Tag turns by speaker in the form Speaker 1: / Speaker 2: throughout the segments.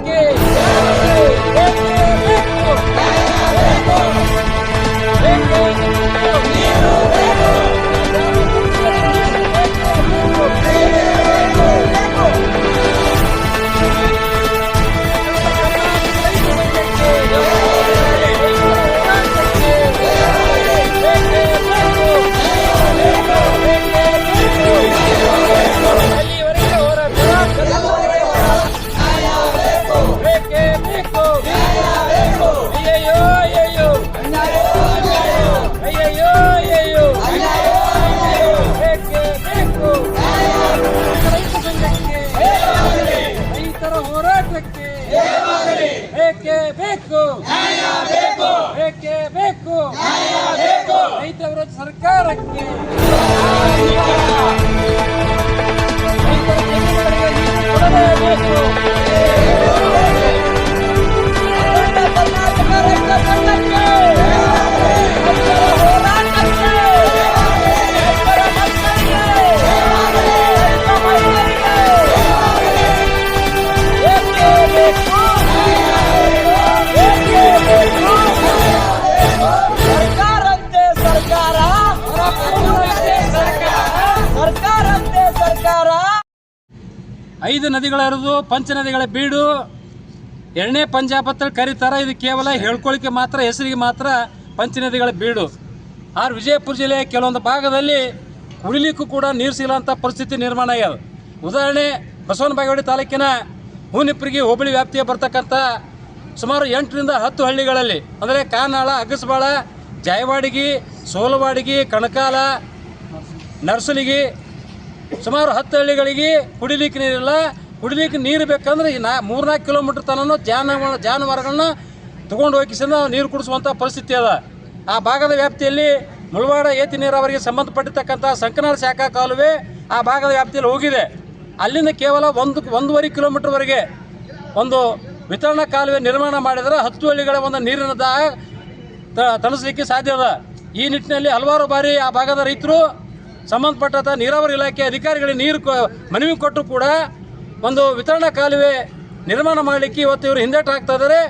Speaker 1: Okay. ಬೇಕು ನ್ಯಾಯ ಬೇಕು ಬೇಕೇ. ಬೇಕು ನ್ಯಾಯ ಬೇಕು ರೈತ ಸರ್ಕಾರಕ್ಕೆ. ಐದು ನದಿಗಳ ಹರಿದು ಪಂಚ ನದಿಗಳ ಬೀಡು, ಎರಡನೇ ಪಂಜಾಬ್ ಅಂತ ಕರೀತಾರೆ. ಇದು ಕೇವಲ ಹೇಳ್ಕೊಳ್ಳಿಕ್ಕೆ ಮಾತ್ರ, ಹೆಸರಿಗೆ ಮಾತ್ರ ಪಂಚ ನದಿಗಳ ಬೀಡು. ಆದ್ರೆ ವಿಜಯಪುರ ಜಿಲ್ಲೆಯ ಕೆಲವೊಂದು ಭಾಗದಲ್ಲಿ ಕುಡಿಲಿಕ್ಕೂ ಕೂಡ ನೀರು ಸಿಗಲಂಥ ಪರಿಸ್ಥಿತಿ ನಿರ್ಮಾಣ ಆಗ್ಯದ. ಉದಾಹರಣೆ, ಬಸವನ ಬಾಗೇವಾಡಿ ತಾಲೂಕಿನ ಹೂನಿಪ್ರಿಗೆ ಹೋಬಳಿ ವ್ಯಾಪ್ತಿಯ ಬರ್ತಕ್ಕಂಥ ಸುಮಾರು ಎಂಟರಿಂದ ಹತ್ತು ಹಳ್ಳಿಗಳಲ್ಲಿ, ಅಂದರೆ ಕಾನಾಳ ಅಗಸಬಾಳ ಜಾಯವಾಡಿಗಿ, ಸೋಲವಾಡಿಗಿ, ಕಣಕಾಲ, ನರ್ಸಲಿಗಿ ಸುಮಾರು ಹತ್ತು ಹಳ್ಳಿಗಳಿಗೆ ಕುಡಿಲಿಕ್ಕೆ ನೀರಿಲ್ಲ. ಕುಡಿಲಿಕ್ಕೆ ನೀರು ಬೇಕಂದ್ರೆ ಈ ನಾ ಮೂರ್ನಾಲ್ಕು ಕಿಲೋಮೀಟ್ರ್ ತನಕ ಜಾನುವಾರು ಜಾನುವಾರುಗಳನ್ನ ತೊಗೊಂಡು ಹೋಗಿಸಿಂದ ನೀರು ಕುಡಿಸುವಂಥ ಪರಿಸ್ಥಿತಿ ಅದ. ಆ ಭಾಗದ ವ್ಯಾಪ್ತಿಯಲ್ಲಿ ಮುಳವಾಡ ಏತಿ ನೀರಾವರಿಗೆ ಸಂಬಂಧಪಟ್ಟಿರ್ತಕ್ಕಂಥ ಸಂಕನಾಳ ಶಾಖಾ ಕಾಲುವೆ ಆ ಭಾಗದ ವ್ಯಾಪ್ತಿಯಲ್ಲಿ ಹೋಗಿದೆ. ಅಲ್ಲಿಂದ ಕೇವಲ ಒಂದು, ಒಂದೂವರೆ ಕಿಲೋಮೀಟ್ರ್ವರೆಗೆ ಒಂದು ವಿತರಣಾ ಕಾಲುವೆ ನಿರ್ಮಾಣ ಮಾಡಿದರೆ ಹತ್ತು ಹಳ್ಳಿಗಳ ಒಂದು ನೀರಿನ ದಾಹ ತಣಿಸ್ಲಿಕ್ಕೆ ಸಾಧ್ಯ ಅದ. ಈ ನಿಟ್ಟಿನಲ್ಲಿ ಹಲವಾರು ಬಾರಿ ಆ ಭಾಗದ ರೈತರು ಸಂಬಂಧಪಟ್ಟಂಥ ನೀರಾವರಿ ಇಲಾಖೆ ಅಧಿಕಾರಿಗಳಿಗೆ ನೀರು ಮನವಿ ಕೊಟ್ಟು ಕೂಡ ಒಂದು ವಿತರಣಾ ಕಾಲುವೆ ನಿರ್ಮಾಣ ಮಾಡಲಿಕ್ಕೆ ಇವತ್ತು ಇವರು ಹಿಂದೇಟು ಹಾಕ್ತಾ ಇದ್ದಾರೆ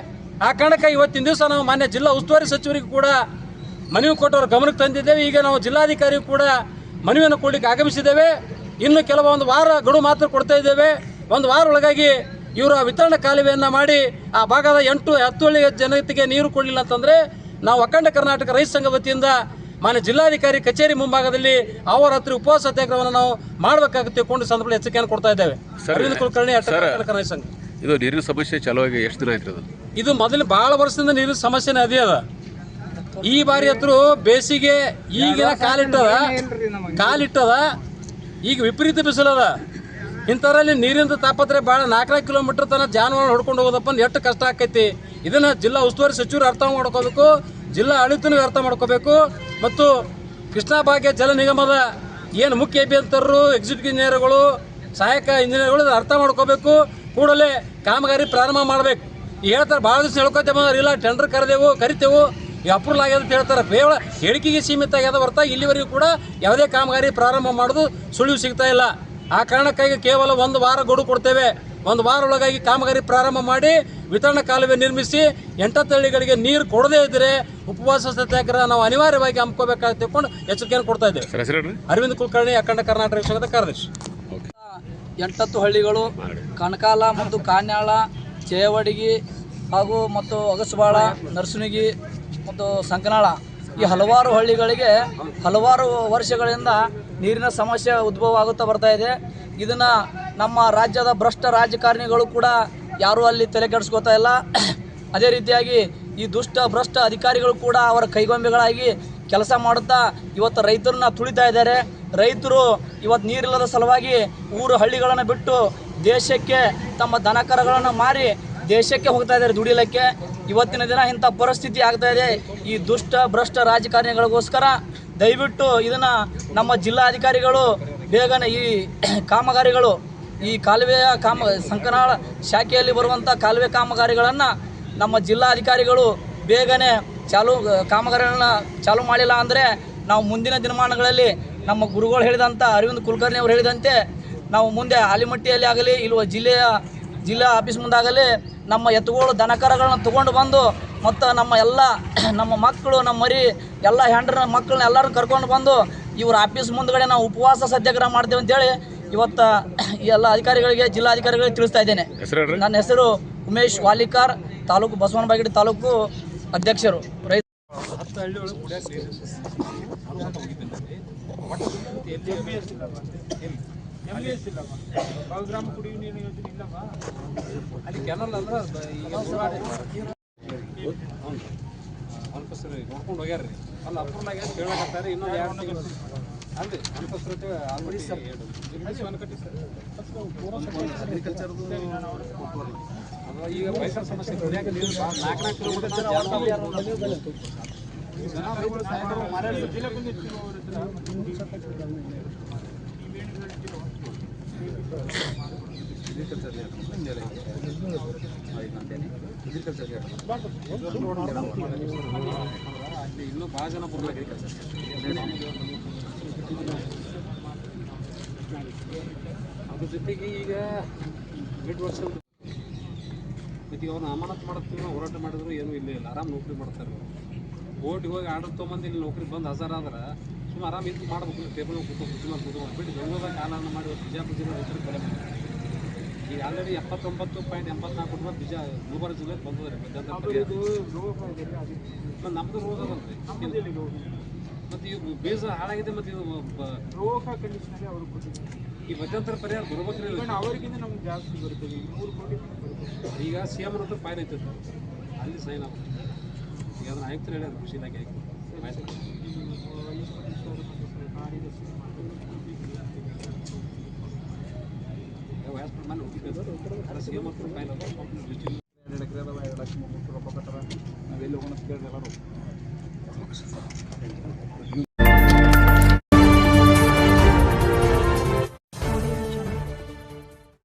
Speaker 1: ಆ ಕಾರಣಕ್ಕೆ ಇವತ್ತಿನ ದಿವಸ ನಾವು ಮಾನ್ಯ ಜಿಲ್ಲಾ ಉಸ್ತುವಾರಿ ಸಚಿವರಿಗೂ ಕೂಡ ಮನವಿ ಕೊಟ್ಟವರ ಗಮನಕ್ಕೆ ತಂದಿದ್ದೇವೆ. ಈಗ ನಾವು ಜಿಲ್ಲಾಧಿಕಾರಿಗೂ ಕೂಡ ಮನವಿಯನ್ನು ಕೊಡಲಿಕ್ಕೆ ಆಗಮಿಸಿದ್ದೇವೆ. ಇನ್ನು ಕೆಲವೊಂದು ವಾರ ಗಡುವು ಮಾತ್ರ ಕೊಡ್ತಾ ಇದ್ದೇವೆ. ಒಂದು ವಾರ ಒಳಗಾಗಿ ಇವರು ಆ ವಿತರಣಾ ಕಾಲುವೆಯನ್ನು ಮಾಡಿ ಆ ಭಾಗದ ಎಂಟು ಹತ್ತು ಹಳ್ಳಿಯ ಜನತೆಗೆ ನೀರು ಕೊಡಲಿಲ್ಲ ಅಂತಂದರೆ ನಾವು ಅಖಂಡ ಕರ್ನಾಟಕ ರೈತ ಸಂಘ ವತಿಯಿಂದ ಮಾನ್ಯ ಜಿಲ್ಲಾಧಿಕಾರಿ ಕಚೇರಿ ಮುಂಭಾಗದಲ್ಲಿ ಅವರ ಹತ್ರ ಉಪವಾಸ ಸತ್ಯಾಗ್ರಹವನ್ನು ನಾವು ಮಾಡಬೇಕಾಗುತ್ತೆ ಕೊಂಡು ಸಂದರ್ಭದಲ್ಲಿ ಎಚ್ಚರಿಕೆಯನ್ನು ಕೊಡ್ತಾ ಇದ್ದೇವೆ. ಅರವಿಂದ ಕುಲಕರ್ಣಿ ಸಂಘ.
Speaker 2: ಇದು ನೀರಿನ ಸಮಸ್ಯೆ ಚಾಲುವಾಗಿ ಎಷ್ಟು ದಿನ ಆಯ್ತು
Speaker 1: ಇದು ಮೊದಲು ಬಹಳ ವರ್ಷದಿಂದ ನೀರಿನ ಸಮಸ್ಯೆನೇ ಅದೇ ಅದ. ಈ ಬಾರಿ ಹತ್ರ ಬೇಸಿಗೆ ಈಗಿನ ಕಾಲಿಟ್ಟದ ಕಾಲಿಟ್ಟದ ಈಗ ವಿಪರೀತ ಬಿಸಿಲದ ಇಂಥದ್ರಲ್ಲಿ ನೀರಿನ ತಾಪತ್ರೆ ಭಾಳ ನಾಲ್ಕು ನಾಲ್ಕು ಕಿಲೋಮೀಟರ್ ತನಕ ಜಾನುವಾರು ಹೊಡ್ಕೊಂಡು ಹೋಗೋದಪ್ಪ ಎಷ್ಟು ಕಷ್ಟ ಆಕೈತಿ. ಇದನ್ನ ಜಿಲ್ಲಾ ಉಸ್ತುವಾರಿ ಸಚಿವರು ಅರ್ಥ ಮಾಡ್ಕೋಬೇಕು ಜಿಲ್ಲಾ ಆಡಳಿತನೂ ಅರ್ಥ ಮಾಡ್ಕೋಬೇಕು. ಮತ್ತು ಕೃಷ್ಣಾ ಭಾಗ್ಯ ಜಲ ನಿಗಮದ ಏನು ಮುಖ್ಯ ಅಭಿಯಂತರರು ಎಕ್ಸಿಕ್ಯೂಟಿವ್ ಇಂಜಿನಿಯರ್ಗಳು ಸಹಾಯಕ ಇಂಜಿನಿಯರ್ಗಳು ಅರ್ಥ ಮಾಡ್ಕೋಬೇಕು. ಕೂಡಲೇ ಕಾಮಗಾರಿ ಪ್ರಾರಂಭ ಮಾಡಬೇಕು. ಈಗ ಹೇಳ್ತಾರೆ, ಭಾಳ ದಿವಸ ಹೇಳ್ಕೊತೇ ಇಲ್ಲ ಟೆಂಡರ್ ಕರೆದೆವು, ಕರಿತೇವು. ಈಗ ಅಪ್ರೂವಲ್ ಆಗ್ಯದ ಅಂತ ಹೇಳ್ತಾರೆ. ಕೇವಲ ಹೇಳಿಕೆಗೆ ಸೀಮಿತ ಆಗ್ಯದ ಹೊರತ ಇಲ್ಲಿವರೆಗೂ ಕೂಡ ಯಾವುದೇ ಕಾಮಗಾರಿ ಪ್ರಾರಂಭ ಮಾಡೋದು ಸುಳಿವು ಸಿಗ್ತಾ ಇಲ್ಲ. ಆ ಕಾರಣಕ್ಕಾಗಿ ಕೇವಲ ಒಂದು ವಾರ ಗಡುವು ಕೊಡ್ತೇವೆ. ಒಂದು ವಾರ ಒಳಗಾಗಿ ಕಾಮಗಾರಿ ಪ್ರಾರಂಭ ಮಾಡಿ ವಿತರಣಾ ಕಾಲುವೆ ನಿರ್ಮಿಸಿ ಎಂಟತ್ತು ಹಳ್ಳಿಗಳಿಗೆ ನೀರು ಕೊಡದೇ ಇದ್ದರೆ ಉಪವಾಸ ಸತ್ಯಾಗ್ರಹ ನಾವು ಅನಿವಾರ್ಯವಾಗಿ ಹಮ್ಮಿಕೋಬೇಕಾಗಿ ತಿಳ್ಕೊಂಡು ಎಚ್ಚರಿಕೆಯನ್ನು ಕೊಡ್ತಾ ಇದ್ದೇವೆ. ಅರವಿಂದ್ ಕುಲಕರ್ಣಿ ಅಖಂಡ ಕರ್ನಾಟಕ ವಿಷಯದ ಕಾರ್ಯದರ್ಶಿ.
Speaker 3: ಎಂಟತ್ತು ಹಳ್ಳಿಗಳು ಕಣಕಾಲ ಮತ್ತು ಕಾನ್ಯಾಳ ಚೇವಡಿಗಿ ಹಾಗೂ ಮತ್ತು ಅಗಸಬಾಳ ನರಸುನಿಗಿ ಮತ್ತು ಸಂಕನಾಳ ಈ ಹಲವಾರು ಹಳ್ಳಿಗಳಿಗೆ ಹಲವಾರು ವರ್ಷಗಳಿಂದ ನೀರಿನ ಸಮಸ್ಯೆ ಉದ್ಭವ ಆಗುತ್ತಾ ಬರ್ತಾ ಇದೆ. ಇದನ್ನು ನಮ್ಮ ರಾಜ್ಯದ ಭ್ರಷ್ಟ ರಾಜಕಾರಣಿಗಳು ಕೂಡ ಯಾರೂ ಅಲ್ಲಿ ತಲೆ ಕೆಡಿಸ್ಕೋತಾ ಇಲ್ಲ. ಅದೇ ರೀತಿಯಾಗಿ ಈ ದುಷ್ಟ, ಭ್ರಷ್ಟ ಅಧಿಕಾರಿಗಳು ಕೂಡ ಅವರ ಕೈಗೊಂಬೆಗಳಾಗಿ ಕೆಲಸ ಮಾಡುತ್ತಾ ಇವತ್ತು ರೈತರನ್ನ ತುಳಿತಾ ಇದ್ದಾರೆ. ರೈತರು ಇವತ್ತು ನೀರಿಲ್ಲದ ಸಲುವಾಗಿ ಊರು, ಹಳ್ಳಿಗಳನ್ನು ಬಿಟ್ಟು ದೇಶಕ್ಕೆ ತಮ್ಮ ದನಕರಗಳನ್ನು ಮಾರಿ ದೇಶಕ್ಕೆ ಹೋಗ್ತಾ ಇದ್ದಾರೆ ದುಡಿಲಿಕ್ಕೆ. ಇವತ್ತಿನ ದಿನ ಇಂಥ ಪರಿಸ್ಥಿತಿ ಆಗ್ತಾ ಇದೆ. ಈ ದುಷ್ಟ, ಭ್ರಷ್ಟ ರಾಜಕಾರಣಿಗಳಿಗೋಸ್ಕರ ದಯವಿಟ್ಟು ಇದನ್ನು ನಮ್ಮ ಜಿಲ್ಲಾಧಿಕಾರಿಗಳು, ಬೇಗನೆ ಈ ಕಾಮಗಾರಿಗಳು ಈ ಕಾಲುವೆಯ ಕಾಮ ಸಂಕನಾಳ ಶಾಖೆಯಲ್ಲಿ ಬರುವಂಥ ಕಾಲುವೆ ಕಾಮಗಾರಿಗಳನ್ನು ನಮ್ಮ ಜಿಲ್ಲಾಧಿಕಾರಿಗಳು ಬೇಗನೆ ಚಾಲು, ಕಾಮಗಾರಿಗಳನ್ನ ಚಾಲು ಮಾಡಿಲ್ಲ ಅಂದರೆ ನಾವು ಮುಂದಿನ ದಿನಮಾನಗಳಲ್ಲಿ ನಮ್ಮ ಗುರುಗಳು ಹೇಳಿದಂಥ ಅರವಿಂದ್ ಕುಲಕರ್ಣಿ ಅವರು ಹೇಳಿದಂತೆ ನಾವು ಮುಂದೆ ಆಲಿಮಟ್ಟಿಯಲ್ಲಿ ಆಗಲಿ ಇಲ್ವ ಜಿಲ್ಲೆಯ, ಜಿಲ್ಲಾ ಆಫೀಸ್ ಮುಂದಾಗಲಿ ನಮ್ಮ ಎತ್ತುಗಳು ದನಕರಗಳನ್ನು ತಗೊಂಡು ಬಂದು ಮತ್ತು ನಮ್ಮ ಎಲ್ಲ ನಮ್ಮ ಮಕ್ಕಳು, ನಮ್ಮ ಮರಿ, ಎಲ್ಲ ಹೆಂಡ್ರ ಮಕ್ಕಳನ್ನ ಎಲ್ಲರೂ ಕರ್ಕೊಂಡು ಬಂದು ಇವ್ರ ಆಫೀಸ್ ಮುಂದ್ಗಡೆ ನಾವು ಉಪವಾಸ ಸತ್ಯಾಗ್ರಹ ಮಾಡ್ತೇವೆ ಅಂತೇಳಿ ಇವತ್ತು ಈ ಎಲ್ಲ ಅಧಿಕಾರಿಗಳಿಗೆ ಜಿಲ್ಲಾಧಿಕಾರಿಗಳಿಗೆ ತಿಳಿಸ್ತಾ ಇದ್ದೇನೆ.
Speaker 2: ಹೆಸರು
Speaker 3: ನನ್ನ ಹೆಸರು ಉಮೇಶ್ ವಾಲಿಕಾರ್ ತಾಲೂಕು ಬಸವನ ಬಾಗಿಡಿ ತಾಲೂಕು ಅಧ್ಯಕ್ಷರು. ರೈತ
Speaker 1: ಅಲ್ಲಿ ಕೇಳಕತ್ತಾರ ಇನ್ನೊಂದು ಎರಡು ತಿಂಗಳು ಅಲ್ರಿ ಅಲ್ಪಸರಿ ಆಲ್ರೆಡಿ ಅದು ಈಗ ಪರಿಸರ ಸಮಸ್ಯೆ ಕುಡಿಯಾಕ ನೀರು ಭಾಳ ನಾಲ್ಕು ನಾಲ್ಕು ಕಿಲೋಮೀಟರ್ ಜಾಸ್ತಿ ಅಲ್ಲಿ ಇನ್ನೂ ಭಾಳ ಜನ ಬರ್ಬೇಕು ಅದ್ರ ಜೊತೆಗೆ ಈಗ ಎಂಟು ವರ್ಷ ಮತ್ತೆ ಅವನು ಅಮಾನತ್ ಮಾಡತ್ತೀವಿ ನಾವು ಹೋರಾಟ ಮಾಡಿದ್ರು ಏನೂ ಇಲ್ಲ ಇಲ್ಲ. ಆರಾಮ್ ನೌಕರಿ ಮಾಡ್ತಾರೆ ಓಟಿಗೆ ಹೋಗಿ ಆರ್ಡರ್ ತೊಗೊಂಬಂದು ಇಲ್ಲಿ ನೌಕರಿ ಬಂದು ಹಜಾರ್ ಆದ್ರೆ ಸುಮ್ಮನೆ ಆರಾಮ್ ಇದು ಮಾಡ್ಬೇಕು. ಟೇಬಲ್ ಕೂತು ಮೇಲೆ ಕೂತು ಬಿಟ್ಟು ಬೆಂಗಳೂರಾಗ ಕಾಲನ್ನ ಮಾಡಿ ಬಿಜಾಪುರ ಜಿಲ್ಲೆ ರೈತರಿಗೆ ಬೆಲೆ ಈಗ ಆಲ್ರೆಡಿ ಎಪ್ಪತ್ತೊಂಬತ್ತು ಪಾಯಿಂಟ್ ಎಂಬತ್ನಾಲ್ಕು ರೂಪಾಯಿ ಬಿಜಾ ಗುಲ್ಬರ್ಗ ಜಿಲ್ಲೆಗೆ ಬಂದದ್ರಿ ಮಧ್ಯಂತರ ನಮ್ಮದು ರೋಗ ಅದಲ್ರಿ ಮತ್ತು ಇವು ಬೀಜ ಹಾಳಾಗಿದೆ ಮತ್ತು ಇದು
Speaker 4: ರೋಗ ಕಂಡೀಷನಲ್ಲಿ ಅವರು ಕೊಟ್ಟಿದ್ದಾರೆ.
Speaker 1: ಈ ಮಧ್ಯಂತರ ಪರಿಹಾರ ಬರ್ಬೇಕ್ರಿ.
Speaker 4: ಅವರಿಗಿಂತ ನಮ್ಗೆ ಜಾಸ್ತಿ ಬರ್ತದೆ. ಈಗ ನೂರು ಕೋಟಿ ಬರ್ತದೆ.
Speaker 1: ಈಗ ಸಿ ಎಂ ಹತ್ರ ಫೈನ್ ಐತೆ ಅಲ್ಲಿ ಸೈನ್ ಆಗ ಈಗ ಅದನ್ನ ಆಯ್ತು ಹೇಳ್ಯಾರ ಕೃಷಿ ಇಲಾಖೆ ಡಿಸ್ಟ್ರಿಕ್ಟ್
Speaker 4: ಎರಡು ಎಕರೆ ಅದಾವ ಎರಡು ಲಕ್ಷ ಮೂರು ಲಕ್ಷ ರೊಕ್ಕ ಕೊಟ್ಟಾರ. ನಾವೆಲ್ಲಿ ಹೋಗೋಣ ಕೇಳಿದೆ ಎಲ್ಲರೂ was involved.